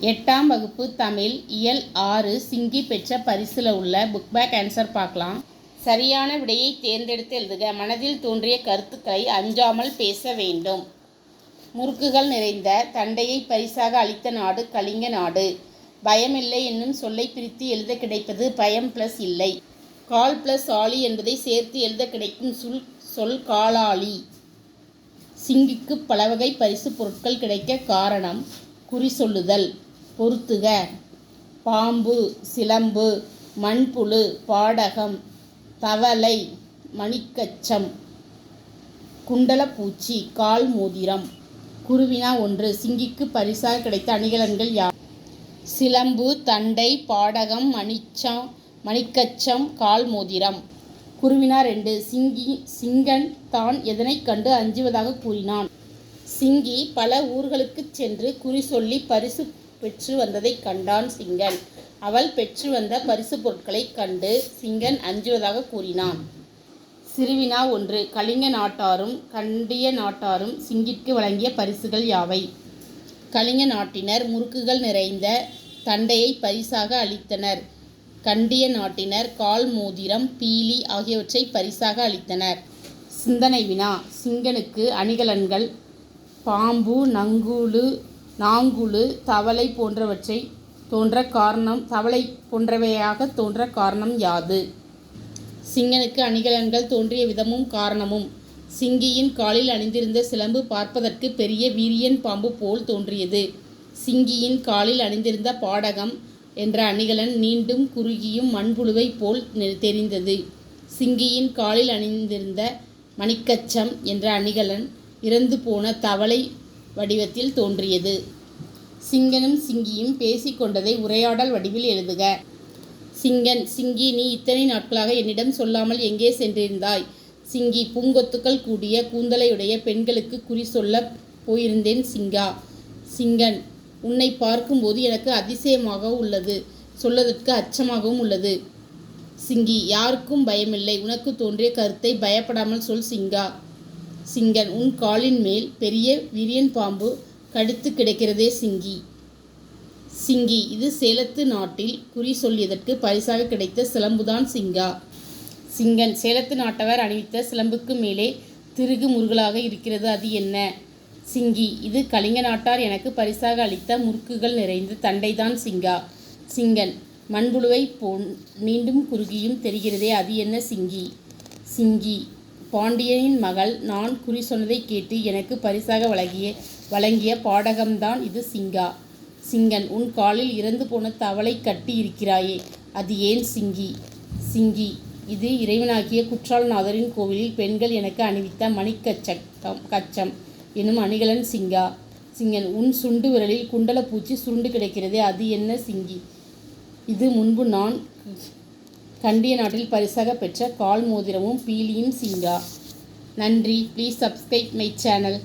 எட்டாம் வகுப்பு தமிழ் இயல் ஆறு சிங்கி பெற்ற பரிசில் உள்ள புக் பேக் ஆன்சர் பார்க்கலாம். சரியான விடையை தேர்ந்தெடுத்து எழுதுக. மனதில் தோன்றிய கருத்துக்களை அஞ்சாமல் பேச வேண்டும். முறுக்குகள் நிறைந்த தண்டையை பரிசாக அளித்த நாடு கலிங்க நாடு. பயமில்லை என்னும் சொல்லை பிரித்து எழுத கிடைப்பது பயம் பிளஸ் இல்லை. கால் பிளஸ் ஆளி என்பதை சேர்த்து எழுத கிடைக்கும் சொல் சொல் காலாளி. சிங்கிக்கு பலவகை பரிசு பொருட்கள் கிடைக்க காரணம் குறி சொல்லுதல். பொருத்துக பாம்பு சிலம்பு மண்புழு பாடகம் தவளை மணிக்கச்சம் குண்டலப்பூச்சி கால் மோதிரம் குருவினா ஒன்று சிங்கிக்கு பரிசாக கிடைத்த அணிகலன்கள் யார்? சிலம்பு தண்டை பாடகம் மணிச்சம் மணிக்கச்சம் கால் மோதிரம் குருவினா ரெண்டு சிங்கி சிங்கன் தான் எதனைக் கண்டு அஞ்சுவதாக கூறினான். சிங்கி பல ஊர்களுக்குச் சென்று குறி சொல்லி பரிசு பெற்று வந்ததைக் கண்டான் சிங்கன். அவள் பெற்று வந்த பரிசு பொருட்களைக் கண்டு சிங்கன் அஞ்சுவதாக கூறினான். சிறுவினா ஒன்று கலிங்க நாட்டாரும் கண்டிய நாட்டாரும் சிங்கிற்கு வழங்கிய பரிசுகள் யாவை? கலிங்க நாட்டினர் முறுக்குகள் நிறைந்த தண்டையை பரிசாக அளித்தனர். கண்டிய நாட்டினர் கால் மோதிரம் பீலி ஆகியவற்றை பரிசாக அளித்தனர். சிந்தனை வினா சிங்கனுக்கு அணிகலன்கள் பாம்பு நங்கூலு நாங்குழு தவளை போன்றவற்றை தோன்ற காரணம் தவளை போன்றவையாக தோன்ற காரணம் யாது? சிங்கனுக்கு அணிகலன்கள் தோன்றிய விதமும் காரணமும். சிங்கியின் காலில் அணிந்திருந்த சிலம்பு பார்ப்பதற்கு பெரிய வீரியன் பாம்பு போல் தோன்றியது. சிங்கியின் காலில் அணிந்திருந்த பாடகம் என்ற அணிகலன் நீண்டும் குறுகியும் மண்புழுவை போல் நெ- தெரிந்தது. சிங்கியின் காலில் அணிந்திருந்த மணிக்கச்சம் என்ற அணிகலன் இறந்து போன தவளை வடிவத்தில் தோன்றியது. சிங்கனும் சிங்கியும் பேசிக்கொண்டதை உரையாடல் வடிவில் எழுதுக. சிங்கன் சிங்கி நீ இத்தனை நாட்களாக என்னிடம் சொல்லாமல் எங்கே சென்றிருந்தாய்? சிங்கி பூங்கொத்துக்கள் கூடிய கூந்தலையுடைய பெண்களுக்கு குறி சொல்ல போயிருந்தேன் சிங்கா. சிங்கன் உன்னை பார்க்கும்போது எனக்கு அதிசயமாக உள்ளது சொல்லதற்கு அச்சமாகவும் உள்ளது. சிங்கி யாருக்கும் பயமில்லை உனக்கு தோன்றிய கருத்தை பயப்படாமல் சொல் சிங்கா. சிங்கன் உன் காலின் மேல் பெரிய விரியன் பாம்பு கடித்து கிடக்கிறதே சிங்கி. சிங்கி இது சேலத்து நாட்டில் குறி சொல்லியதற்கு பரிசாக கிடைத்த சிலம்புதான் சிங்கா. சிங்கன் சேலத்து நாட்டவர் அணிவித்த சிலம்புக்கு மேலே திருகு முருகலாக இருக்கிறது அது என்ன? சிங்கி இது கலிங்க நாட்டார் எனக்கு பரிசாக அளித்த முறுக்குகள் நிறைந்த தண்டைதான் சிங்கா. சிங்கன் மண்புழுவை போன் நீண்டும் குறுகியும் தெரிகிறதே அது என்ன சிங்கி? சிங்கி பாண்டியனின் மகள் நான் குறி சொன்னதை கேட்டு எனக்கு பரிசாக வழங்கிய வழங்கிய பாடகம்தான் இது சிங்கா. சிங்கன் உன் காலில் இறந்து போன தவளை கட்டி இருக்கிறாயே அது ஏன் சிங்கி? சிங்கி இது இறைவனாகிய குற்றாலநாதரின் கோவிலில் பெண்கள் எனக்கு அணிவித்த மணிக்கச்சம் கச்சம் எனும் அணிகலன் சிங்கா. சிங்கன் உன் சுண்டு விரலில் குண்டலப்பூச்சி சுருண்டு கிடக்கிறதே அது என்ன சிங்கி? இது முன்பு நான் கண்டிய நாட்டில் பரிசாக பெற்ற கால் மோதிரமும் பீலியும் சிங்கா. நன்றி. Please subscribe my channel